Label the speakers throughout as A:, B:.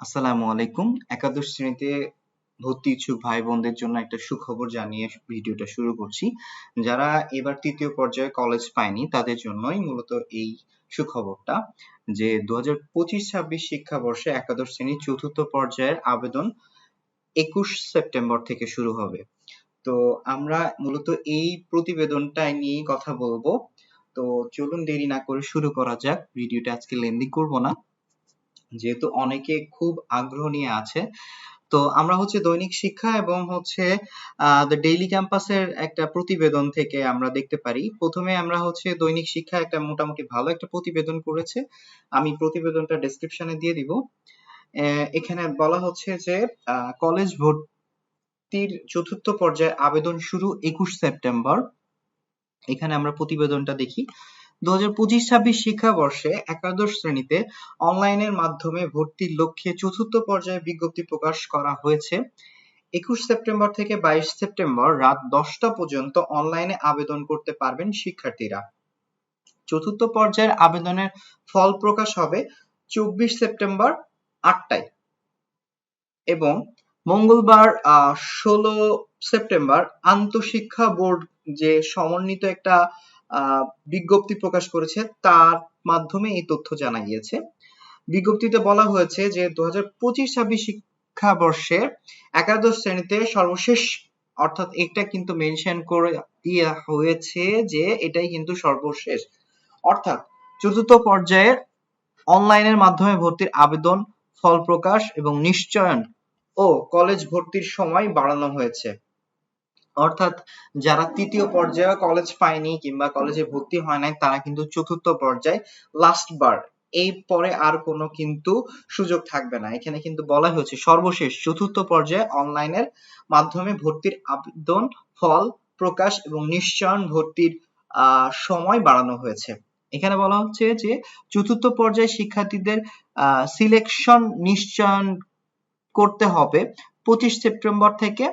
A: আসসালামু আলাইকুম। একাদশ শ্রেণীতে ভর্তি ইচ্ছুক ভাই বোনদের জন্য একটা সুখবর জানিয়ে ভিডিওটা শুরু করছি। যারা এবার তৃতীয় পর্যায়ে কলেজ পায়নি, তাদের জন্যই মূলত এই সুখবরটা যে দু হাজার পঁচিশ ছাব্বিশ শিক্ষাবর্ষে একাদশ শ্রেণির চতুর্থ পর্যায়ের আবেদন একুশ সেপ্টেম্বর থেকে শুরু হবে। তো আমরা মূলত এই প্রতিবেদনটা নিয়ে কথা বলব। তো চলুন দেরি না করে শুরু করা যাক। ভিডিওটা আজকে লেন্দি করব না। যেহেতু অনেকে খুব আগ্রহ নিয়ে আছে। তো আমরা হচ্ছে দৈনিক শিক্ষা এবং হচ্ছে দ্য ডেইলি ক্যাম্পাসের একটা প্রতিবেদন থেকে আমরা দেখতে পারি। প্রথমে আমরা হচ্ছে দৈনিক শিক্ষা একটা মোটামুটি ভালো একটা প্রতিবেদন করেছে। আমি প্রতিবেদনটা ডেসক্রিপশনে দিয়ে দিব। এখানে বলা হচ্ছে যে কলেজ ভর্তির চতুর্থ পর্যায়ে আবেদন শুরু একুশ সেপ্টেম্বর। এখানে আমরা প্রতিবেদনটা দেখি। দু হাজার পঁচিশ ছাব্বিশ শিক্ষাবর্ষে একাদশ শ্রেণীতে অনলাইনের মাধ্যমে ভর্তির লক্ষ্যে চতুর্থ পর্যায়ে বিজ্ঞপ্তি প্রকাশ করা হয়েছে। একুশ সেপ্টেম্বর থেকে বাইশ সেপ্টেম্বর রাত দশটা পর্যন্ত অনলাইনে আবেদন করতে পারবেন শিক্ষার্থীরা। চতুর্থ পর্যায়ের আবেদনের ফল প্রকাশ হবে চব্বিশ সেপ্টেম্বর আটটায় এবং মঙ্গলবার ষোলো সেপ্টেম্বর আন্তঃশিক্ষা বোর্ড যে সমন্বিত একটা বিজ্ঞপ্তি প্রকাশ করেছে, তার মাধ্যমে এই তথ্য জানা গিয়েছে। বিজ্ঞপ্তিতে বলা হয়েছে যে দু হাজার পঁচিশ ছাব্বিশ শিক্ষাবর্ষে একাদশ শ্রেণীতে সর্বশেষ, অর্থাৎ এটা কিন্তু মেনশন করে দেওয়া হয়েছে যে, এটাই কিন্তু সর্বশেষ। অর্থাৎ চতুর্থ পর্যায়ের অনলাইনের মাধ্যমে ভর্তির আবেদন, ফল প্রকাশ এবং নিশ্চয়ন ও কলেজ ভর্তির সময় বাড়ানো হয়েছে। অর্থাৎ যারা তৃতীয় পর্যায়ে কলেজ পায়নি কিংবা কলেজে ভর্তি হয় নাই, তারা কিন্তু চতুর্থ পর্যায়ে লাস্ট বার। এই পরে আর কোনো কিন্তু সুযোগ থাকবে না। এখানে কিন্তু বলা হয়েছে, সর্বশেষ চতুর্থ পর্যায়ে অনলাইনের মাধ্যমে ভর্তির আবেদন, ফল প্রকাশ এবং নিশ্চয়ন ভর্তির সময় বাড়ানো হয়েছে। এখানে বলা হচ্ছে যে চতুর্থ পর্যায়ে শিক্ষার্থীদের সিলেকশন নিশ্চয়ন করতে হবে পঁচিশ সেপ্টেম্বর থেকে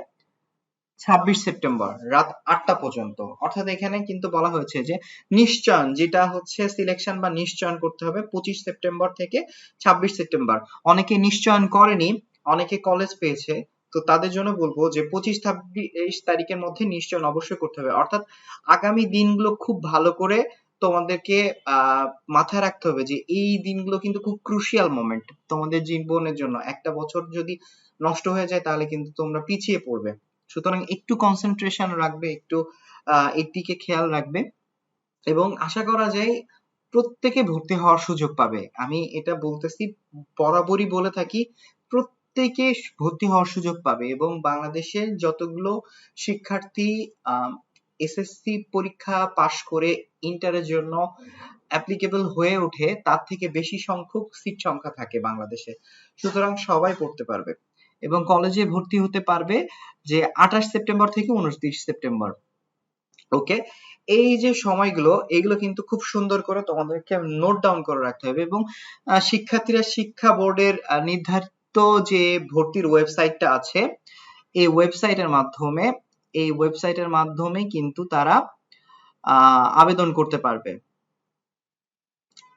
A: ছাব্বিশ সেপ্টেম্বর, রাত আটটা পর্যন্ত। অর্থাৎ এখানে কিন্তু বলা হয়েছে যে নিশ্চয়ন, যেটা হচ্ছে সিলেকশন বা নিশ্চয়ন করতে হবে পঁচিশ সেপ্টেম্বর থেকে ছাব্বিশ সেপ্টেম্বর। অনেকে নিশ্চয়ন করেনি, অনেকে কলেজ পেয়েছে, তো তাদের জন্য বলব যে পঁচিশ ছাব্বিশ তারিখের মধ্যে নিশ্চয়ন অবশ্যই করতে হবে। অর্থাৎ আগামী দিনগুলো খুব ভালো করে তোমাদেরকে মাথায় রাখতে হবে যে এই দিনগুলো কিন্তু খুব ক্রুশিয়াল মোমেন্ট তোমাদের জীবনের জন্য। একটা বছর যদি নষ্ট হয়ে যায় তাহলে কিন্তু তোমরা পিছিয়ে পড়বে। সুতরাং একটু কনসেন্ট্রেশন রাখবে, একটু এর দিকে খেয়াল রাখবে এবং আশা করা যায় প্রত্যেকে ভর্তি হওয়ার সুযোগ পাবে। আমি এটা বলতেছি, বরাবরই বলে থাকি, প্রত্যেকে ভর্তি হওয়ার সুযোগ পাবে এবং বাংলাদেশের যতগুলো শিক্ষার্থী এসএসসি পরীক্ষা পাশ করে ইন্টারের জন্য অ্যাপ্লিকেবল হয়ে ওঠে, তার থেকে বেশি সংখ্যক সিট সংখ্যা থাকে বাংলাদেশে। সুতরাং সবাই পড়তে পারবে। এবং কলেজে ভর্তি হতে পারবে যে আঠাশ সেপ্টেম্বর থেকে উনত্রিশ সেপ্টেম্বর। ওকে এই যে সময়গুলো, এগুলো কিন্তু খুব সুন্দর করে তোমাদেরকে নোট ডাউন করে রাখতে হবে এবং শিক্ষার্থীরা শিক্ষা বোর্ডের নির্ধারিত যে ভর্তির ওয়েবসাইটটা আছে, এই ওয়েবসাইটের মাধ্যমে, এই ওয়েবসাইটের মাধ্যমে কিন্তু তারা আবেদন করতে পারবে।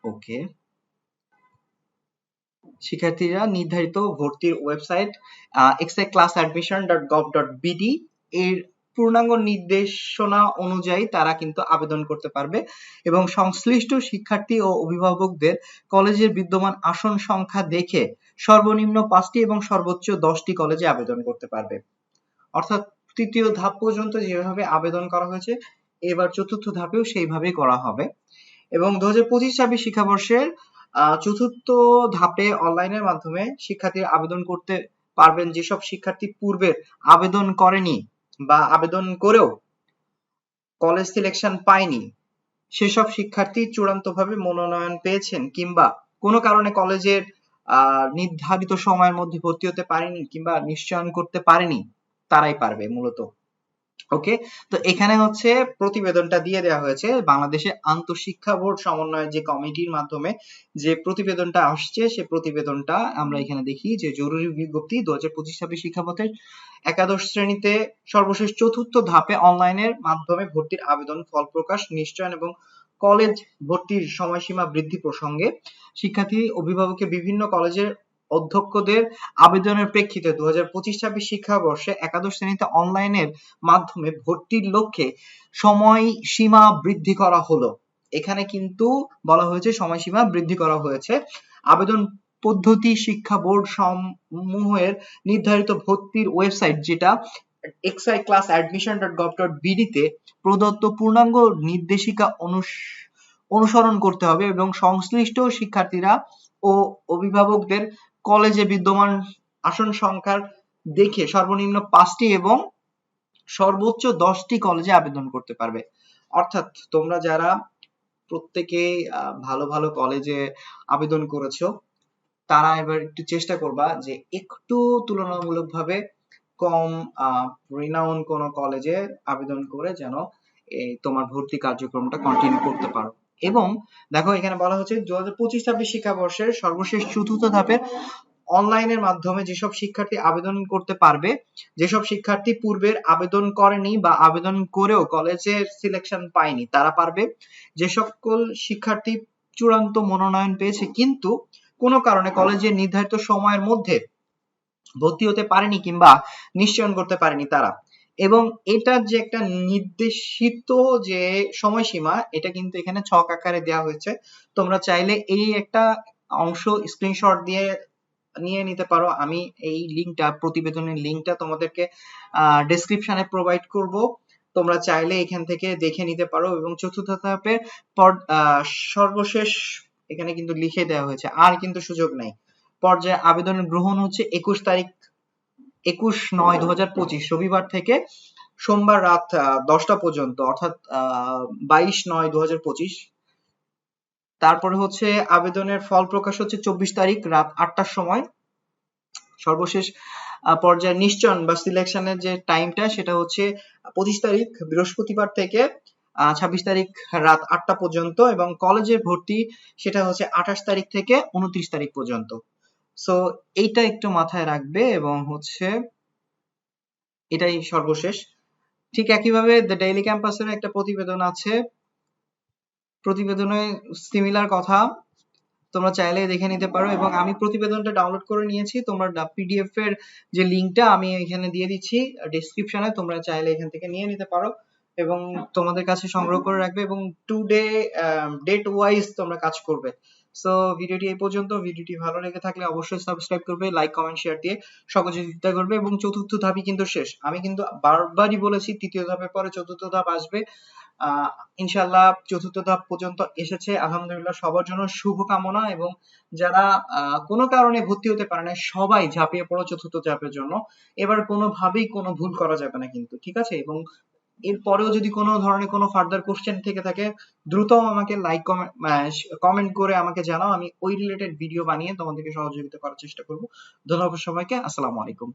A: ওকে শিক্ষার্থীরা নির্ধারিত ভর্তির ওয়েবসাইট exaclassadmission.gov.bd এর পূর্ণাঙ্গ নির্দেশনা অনুযায়ী তারা কিন্তু আবেদন করতে পারবে এবং সংশ্লিষ্ট শিক্ষার্থী ও অভিভাবকদের কলেজের বিদ্যমান আসন সংখ্যা দেখে সর্বনিম্ন পাঁচটি এবং সর্বোচ্চ দশটি কলেজে আবেদন করতে পারবে। অর্থাৎ তৃতীয় ধাপ পর্যন্ত যেভাবে আবেদন করা হয়েছে, এবার চতুর্থ ধাপেও সেইভাবেই করা হবে। এবং দু হাজার পঁচিশ ছাব্বিশ শিক্ষাবর্ষের চতুর্থ ধাপে অনলাইনের মাধ্যমে শিক্ষার্থীরা আবেদন করতে পারবেন। যেসব শিক্ষার্থী পূর্বে আবেদন করেনি বা আবেদন করেও কলেজ সিলেকশন পায়নি, সেসব শিক্ষার্থী চূড়ান্তভাবে মনোনয়ন পেয়েছেন কিংবা কোনো কারণে কলেজের নির্ধারিত সময়ের মধ্যে ভর্তি হতে পারেনি কিংবা নিশ্চয়ন করতে পারেনি, তারাই পারবে মূলত। ওকে তো এখানে হচ্ছে প্রতিবেদনটা দিয়ে দেওয়া হয়েছে, বাংলাদেশের আন্তঃশিক্ষা বোর্ড সমন্বয় যে কমিটির মাধ্যমে যে প্রতিবেদনটা আসছে, সে প্রতিবেদনটা আমরা এখানে দেখি যে জরুরি বিজ্ঞপ্তি দু হাজার পঁচিশ ছাব্বিশ শিক্ষাপথের একাদশ শ্রেণীতে সর্বশেষ চতুর্থ ধাপে অনলাইনের মাধ্যমে ভর্তির আবেদন, ফল প্রকাশ, নিশ্চয়ন এবং কলেজ ভর্তির সময়সীমা বৃদ্ধি প্রসঙ্গে শিক্ষার্থী, অভিভাবকের বিভিন্ন কলেজের অধ্যক্ষদের আবেদনের প্রেক্ষিতে দু হাজার পঁচিশ ছাব্বিশ শিক্ষাবর্ষে একাদশ শ্রেণীতে অনলাইনের মাধ্যমে ভর্তির লক্ষ্যে সময়সীমা বৃদ্ধি করা হলো। এখানে কিন্তু বলা হয়েছে সময়সীমা বৃদ্ধি করা হয়েছে। আবেদন পদ্ধতি শিক্ষা বোর্ড সমূহের নির্ধারিত ভর্তির ওয়েবসাইট যেটা XI class admission dot gov dot বিডিতে প্রদত্ত পূর্ণাঙ্গ নির্দেশিকা অনুসরণ করতে হবে এবং সংশ্লিষ্ট শিক্ষার্থীরা ও অভিভাবকদের কলেজে বিদ্যমান আসন সংখ্যার দেখে সর্বনিম্ন পাঁচটি এবং সর্বোচ্চ দশটি কলেজে আবেদন করতে পারবে। অর্থাৎ তোমরা যারা প্রত্যেকে ভালো ভালো কলেজে আবেদন করেছ, তারা এবার একটু চেষ্টা করবা যে একটু তুলনামূলকভাবে কম রিনাউন কোন কলেজে আবেদন করে যেন এই তোমার ভর্তি কার্যক্রমটা কন্টিনিউ করতে পারো। এবং দেখো এখানে বলা হচ্ছে দু হাজার পঁচিশ ছাব্বিশ শিক্ষাবর্ষের সর্বশেষ চতুর্থ ধাপের অনলাইনের মাধ্যমে যেসব শিক্ষার্থী আবেদন করতে পারবে, যেসব শিক্ষার্থী পূর্বের আবেদন করেনি বা আবেদন করেও কলেজের সিলেকশন পায়নি, তারা পারবে। যে সকল শিক্ষার্থী চূড়ান্ত মনোনয়ন পেয়েছে কিন্তু কোনো কারণে কলেজের নির্ধারিত সময়ের মধ্যে ভর্তি হতে পারেনি কিংবা নিশ্চয়ন করতে পারেনি তারা। এবং এটার যে একটা নির্দেশিত যে সময়সীমা, এটা কিন্তু এখানে ছক আকারে দেওয়া হয়েছে। তোমরা চাইলে এই একটা অংশ স্ক্রিনশট দিয়ে নিয়ে নিতে পারো। আমি এই লিঙ্কটা প্রতিবেদনের লিঙ্কটা তোমাদেরকে ডেসক্রিপশনে প্রোভাইড করব। তোমরা চাইলে এখান থেকে দেখে নিতে পারো এবং চতুর্থ ধাপের সর্বশেষ এখানে কিন্তু লিখে দেওয়া হয়েছে। আর কিন্তু সুযোগ নাই। পর্যায়ে আবেদন গ্রহণ হচ্ছে একুশ তারিখ একুশ নয় দু হাজার পঁচিশ রবিবার থেকে সোমবার রাত দশটা পর্যন্ত, অর্থাৎ বাইশ নয় দু হাজার পঁচিশ। তারপরে হচ্ছে আবেদনের ফল প্রকাশ হচ্ছে চব্বিশ তারিখ রাত আটটার সময়। সর্বশেষ পর্যায়ে নিশ্চয়ন বা সিলেকশনের যে টাইমটা সেটা হচ্ছে পঁচিশ তারিখ বৃহস্পতিবার থেকে ছাব্বিশ তারিখ রাত আটটা পর্যন্ত এবং কলেজের ভর্তি সেটা হচ্ছে আঠাশ তারিখ থেকে উনত্রিশ তারিখ পর্যন্ত। সো এইটা একটু মাথায় রাখবে এবং হচ্ছে এটাই সর্বশেষ। ঠিক একইভাবে দ্য ডেইলি ক্যাম্পাসের একটা প্রতিবেদন আছে। প্রতিবেদনে সিমিলার কথা। তোমরা চাইলে দেখে নিতে পারো এবং আমি প্রতিবেদনটা ডাউনলোড করে নিয়েছি। তোমরা পিডিএফ এর যে লিংকটা আমি এখানে দিয়ে দিচ্ছি ডেসক্রিপশনে তোমরা চাইলে এখান থেকে নিয়ে নিতে পারো এবং তোমাদের কাছে সংগ্রহ করে রাখবে এবং টু ডে ডেট ওয়াইজ তোমরা কাজ করবে। সো ভিডিওটি এই পর্যন্ত। ভিডিওটি ভালো লেগে থাকলে অবশ্যই সাবস্ক্রাইব করবে লাইক কমেন্ট শেয়ার দিয়ে সহযোগিতা করবে এবং চতুর্থ ধাপই কিন্তু শেষ। আমি কিন্তু বারবারই বলেছি, তৃতীয় ধাপের পরে চতুর্থ ধাপ আসবে। ইনশাল্লাহ চতুর্থ ধাপ পর্যন্ত এসেছে। আলহামদুলিল্লাহ সবার জন্য শুভ কামনা এবং যারা কোনো কারণে ভর্তি হতে পারে না সবাই ঝাঁপিয়ে পড়ো চতুর্থ ধাপের জন্য। এবার কোনোভাবেই কোনো ভুল করা যাবে না কিন্তু, ঠিক আছে? এবং এরপরেও যদি কোনো ধরনের কোনো ফার্দার কোশ্চেন থেকে থাকে দ্রুত আমাকে লাইক কমেন্ট করে আমাকে জানাও। আমি ওই রিলেটেড ভিডিও বানিয়ে তোমাদেরকে সহযোগিতা করার চেষ্টা করব। ধন্যবাদ সবাইকে। আসসালামু আলাইকুম।